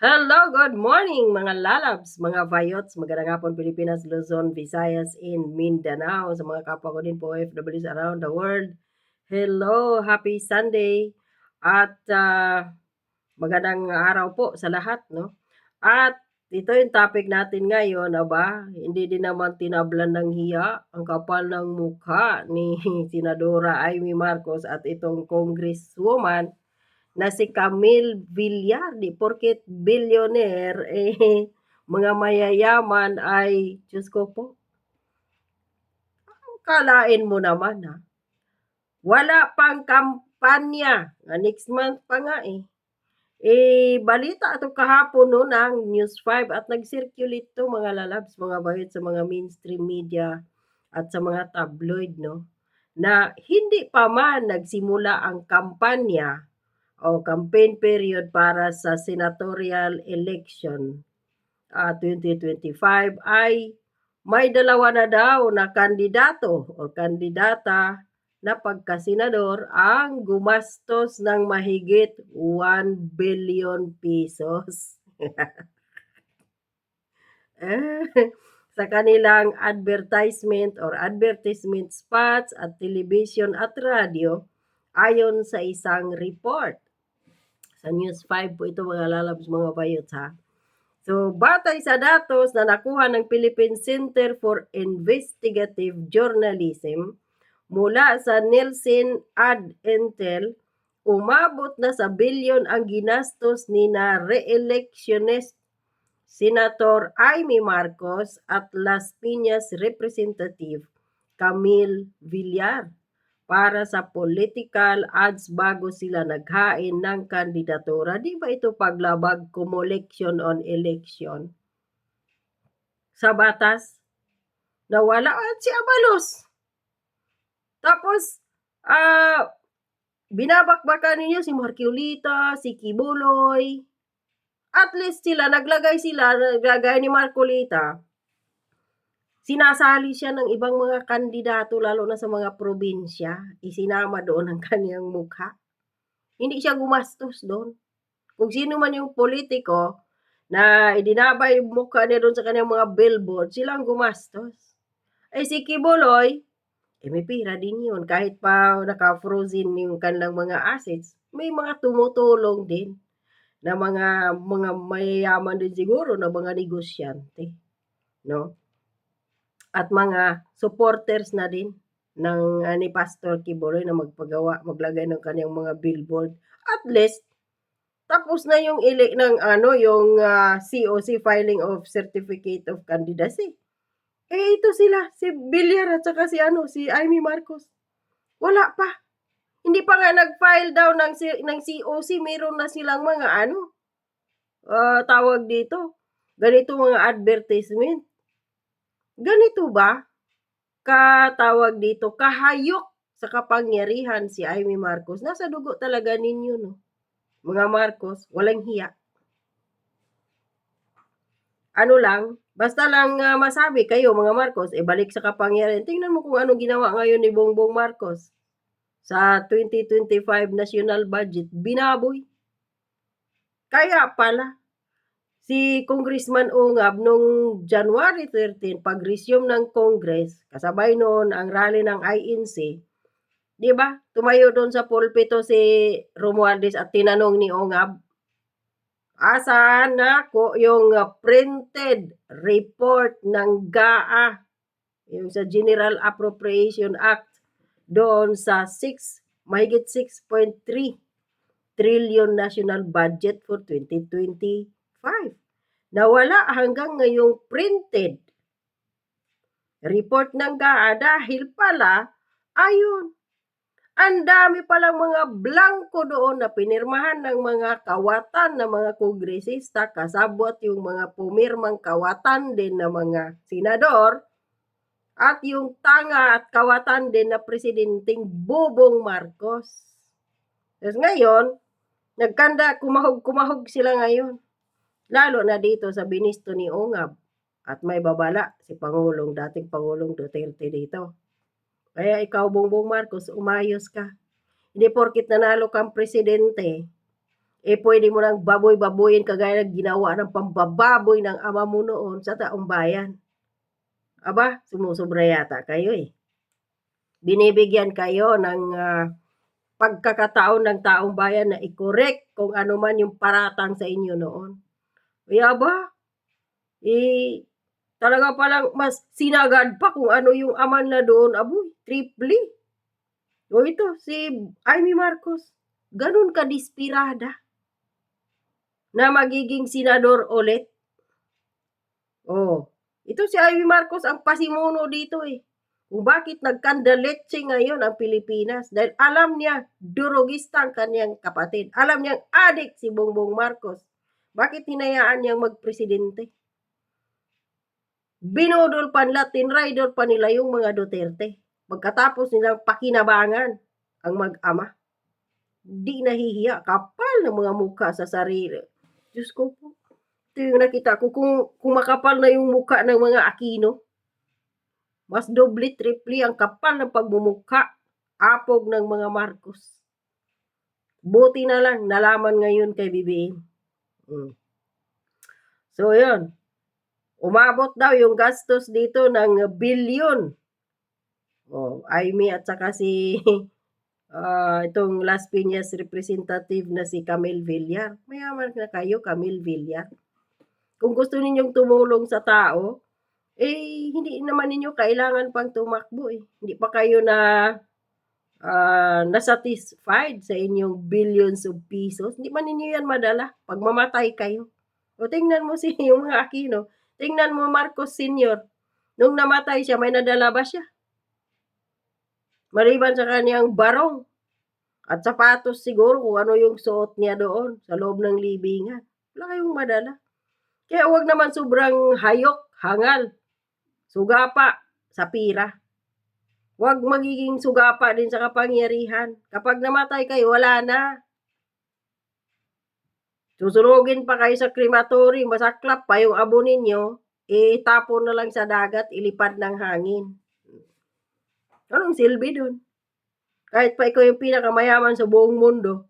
Hello, good morning mga lalabs, mga vayots, magandang hapon Pilipinas, Luzon, Visayas, in Mindanao, sa mga kapwa ko din po OFWs around the world. Hello, happy Sunday at ah, magandang araw po sa lahat, no? At ito yung topic natin ngayon, aba, hindi din naman tinablan ng hiya ang kapal ng mukha ni Senadora Amy Marcos at itong congresswoman na si Camille Villar, di porket billionaire, eh, mga mayayaman ay, Diyos ko po, kalain mo naman ha. Wala pang kampanya, next month pa nga eh. Eh, balita ito kahapon no ng News 5 at nag-circulate to mga lalabs, mga bayot sa mga mainstream media at sa mga tabloid, no? Na hindi pa man nagsimula ang kampanya o campaign period para sa senatorial election uh, 2025 ay may dalawa na daw na kandidato o kandidata na pagkasenador ang gumastos ng mahigit 1 billion pesos. sa kanilang advertisement or advertisement spots at television at radio ayon sa isang report. Sa News 5 po ito mga lalabs, mga bayots ha. So, batay sa datos na nakuha ng Philippine Center for Investigative Journalism mula sa Nielsen Ad Intel, umabot na sa bilyon ang ginastos ni na re-electionist Senator Amy Marcos at Las Piñas Representative Camille Villar para sa political ads bago sila naghain ng kandidatura. Di ba ito paglabag kumuleksyon on election? Sa batas, nawala at si Abalos. Tapos, ah, uh, binabakbakan ninyo si Marculita, si Kibuloy. At least sila, naglagay sila, naglagay ni Marculita Sinasali siya ng ibang mga kandidato lalo na sa mga probinsya, isinama doon ang kaniyang mukha. Hindi siya gumastos doon. Kung sino man yung politiko na idinabay yung mukha niya doon sa kaniyang mga billboard, silang gumastos. Eh si Kibuloy, eh may pira din yun. Kahit pa naka-frozen yung kanilang mga assets, may mga tumutulong din na mga mga mayayaman din siguro na mga negosyante. No? At mga supporters na din ng uh, ni Pastor Kiboloy na magpagawa, maglagay ng kanyang mga billboard. At least tapos na yung ili ng ano yung uh, ah, COC filing of certificate of candidacy. Eh ito sila si Villar at saka si ano si Amy Marcos. Wala pa. Hindi pa nga nag-file daw ng ng COC, meron na silang mga ano uh, tawag dito. Ganito mga advertisement Ganito ba katawag dito, kahayok sa kapangyarihan si Amy Marcos? Nasa dugo talaga ninyo, no? Mga Marcos, walang hiya. Ano lang, basta lang uh, masabi kayo mga Marcos, e balik sa kapangyarihan. Tingnan mo kung ano ginawa ngayon ni Bongbong Marcos sa 2025 national budget, binaboy. Kaya pala, si Congressman Ungab nung January 13, pag-resume ng Congress, kasabay noon ang rally ng INC, di ba? Tumayo doon sa pulpito si Romualdez at tinanong ni Ungab, asan na ko yung printed report ng GAA, yung sa General Appropriation Act, doon sa 6, mahigit 6.3 trillion national budget for 2020 na wala hanggang ngayong printed report ng GAA dahil pala, ayun, ang dami palang mga blanco doon na pinirmahan ng mga kawatan ng mga kongresista, kasabot yung mga pumirmang kawatan din ng mga senador, at yung tanga at kawatan din na presidenting Bobong Marcos. Tapos ngayon, nagkanda, kumahog-kumahog sila ngayon. Lalo na dito sa binisto ni Ungab at may babala si Pangulong, dating Pangulong Duterte dito. Kaya ikaw, Bongbong Marcos, umayos ka. Hindi porkit nanalo kang presidente, eh pwede mo nang baboy-baboyin kagaya ng ginawa ng pambababoy ng ama mo noon sa taong bayan. Aba, sumusobra yata kayo eh. Binibigyan kayo ng ah, pagkakataon ng taong bayan na i-correct kung ano man yung paratang sa inyo noon. Kaya ba, eh, talaga palang mas sinagad pa kung ano yung aman na doon, aboy, triple. O ito, si Amy Marcos, ganun ka dispirada na magiging senador ulit. Oh, ito si Amy Marcos ang pasimuno dito eh. Kung bakit nagkandaletse ngayon ang Pilipinas. Dahil alam niya, durugista ang kanyang kapatid. Alam niyang adik si Bongbong Marcos. Bakit hinayaan niyang magpresidente? Binudol pa nila, tinrider pa nila yung mga Duterte. Pagkatapos nilang pakinabangan ang mag-ama. Di nahihiya, kapal ng mga mukha sa sarili. Diyos ko po. Ito yung nakita ko, kung, kung makapal na yung mukha ng mga Aquino, mas doble, triple ang kapal ng pagmumukha, apog ng mga Marcos. Buti na lang, nalaman ngayon kay BBM. Mm. So, yun. Umabot daw yung gastos dito ng bilyon. Oh, Amy at saka si ah, itong Las Piñas representative na si Camille Villar. Mayaman na kayo, Camille Villar. Kung gusto ninyong tumulong sa tao, eh, hindi naman ninyo kailangan pang tumakbo eh. Hindi pa kayo na ah, nasatisfied sa inyong billions of pesos. Hindi man ninyo yan madala pag mamatay kayo. O tingnan mo si yung mga Aquino. Tingnan mo Marcos Sr. Nung namatay siya, may nadala ba siya? Maliban sa kanyang barong at sapatos siguro kung ano yung suot niya doon sa loob ng libingan. Wala kayong madala. Kaya huwag naman sobrang hayok, hangal, sugapa sa pira. Huwag magiging sugapa din sa kapangyarihan. Kapag namatay kayo, wala na. Susunugin pa kayo sa crematory, masaklap pa yung abo ninyo, itapon na lang sa dagat, ilipad ng hangin. Anong silbi dun? Kahit pa ikaw yung pinakamayaman sa buong mundo.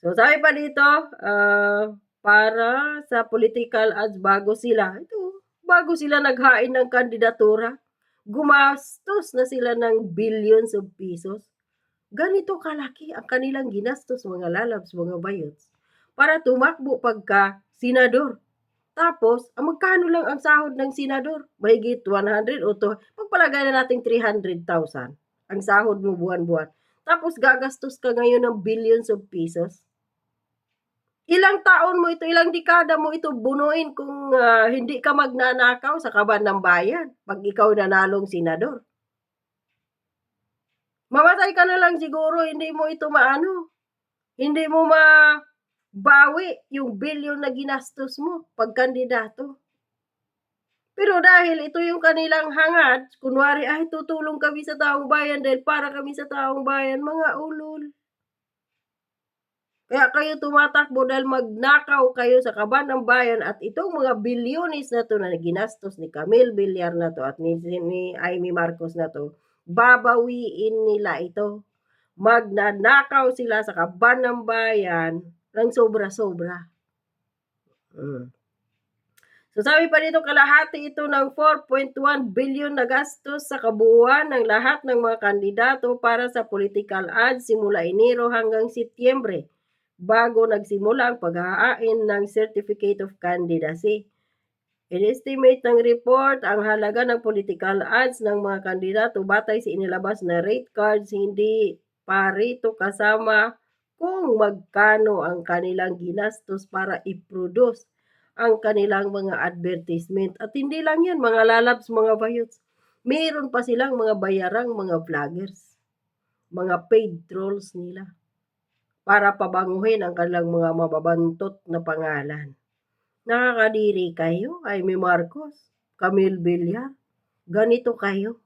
So, sabi pa dito, ah, para sa political ads bago sila, ito, bago sila naghain ng kandidatura, gumastos na sila ng billions of pesos. Ganito kalaki ang kanilang ginastos mga lalabs, mga bayots, para tumakbo pagka senador. Tapos, ang magkano lang ang sahod ng senador? Mahigit 100 o to, pagpalagay na natin 300,000 ang sahod mo buwan-buwan. Tapos gagastos ka ngayon ng billions of pesos. Ilang taon mo ito, ilang dekada mo ito bunuin kung ah, hindi ka magnanakaw sa kaban ng bayan pag ikaw nanalong senador. Mamatay ka na lang siguro, hindi mo ito maano. Hindi mo mabawi yung bilyon na ginastos mo pag kandidato. Pero dahil ito yung kanilang hangad, kunwari, ay tutulong kami sa taong bayan dahil para kami sa taong bayan, mga ulol. Kaya kayo tumatakbo dahil magnakaw kayo sa kaban ng bayan at itong mga bilyonis na to na ginastos ni Camille Villar na to at ni, ni Amy Marcos na to, babawiin nila ito. Magnanakaw sila sa kaban ng bayan ng sobra-sobra. Mm. So sabi pa dito, kalahati ito ng 4.1 billion na gastos sa kabuuan ng lahat ng mga kandidato para sa political ads simula Enero hanggang Setyembre bago nagsimula ang paghahain ng Certificate of Candidacy. In-estimate ng report ang halaga ng political ads ng mga kandidato batay sa inilabas na rate cards hindi pa rito kasama kung magkano ang kanilang ginastos para i-produce ang kanilang mga advertisement. At hindi lang yan, mga lalabs, mga bayots. Meron pa silang mga bayarang mga vloggers. Mga paid trolls nila para pabanguhin ang kanilang mga mababantot na pangalan. Nakakadiri kayo, Amy Marcos, Camille Villar. Ganito kayo.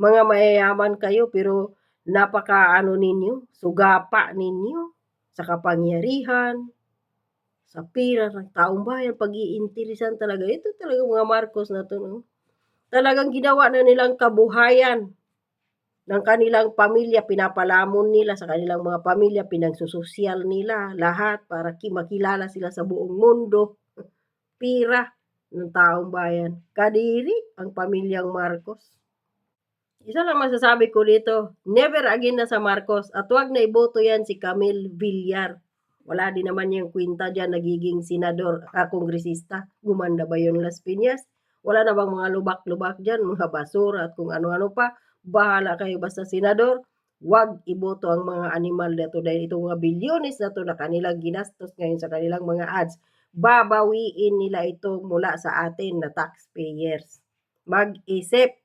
Mga mayayaman kayo pero napaka ano ninyo, sugapa ninyo sa kapangyarihan, sa pira ng taong bayan, pag-iintirisan talaga. Ito talaga mga Marcos na to. No? Talagang ginawa na nilang kabuhayan ng kanilang pamilya, pinapalamon nila sa kanilang mga pamilya, pinagsososyal nila lahat para ki makilala sila sa buong mundo. Pira ng taong bayan. Kadiri ang pamilyang Marcos. Isa lang masasabi ko dito, never again na sa Marcos at 'wag na iboto 'yan si Camille Villar. Wala din naman yang kwenta diyan nagiging senador, ah, kongresista. Gumanda ba 'yun Las Piñas? Wala na bang mga lubak-lubak diyan, mga basura at kung ano-ano pa. Bahala kayo basta senador, 'wag iboto ang mga animal na 'to dahil itong mga bilyones na 'to na kanilang ginastos ngayon sa kanilang mga ads, babawiin nila ito mula sa atin na taxpayers. Mag-isip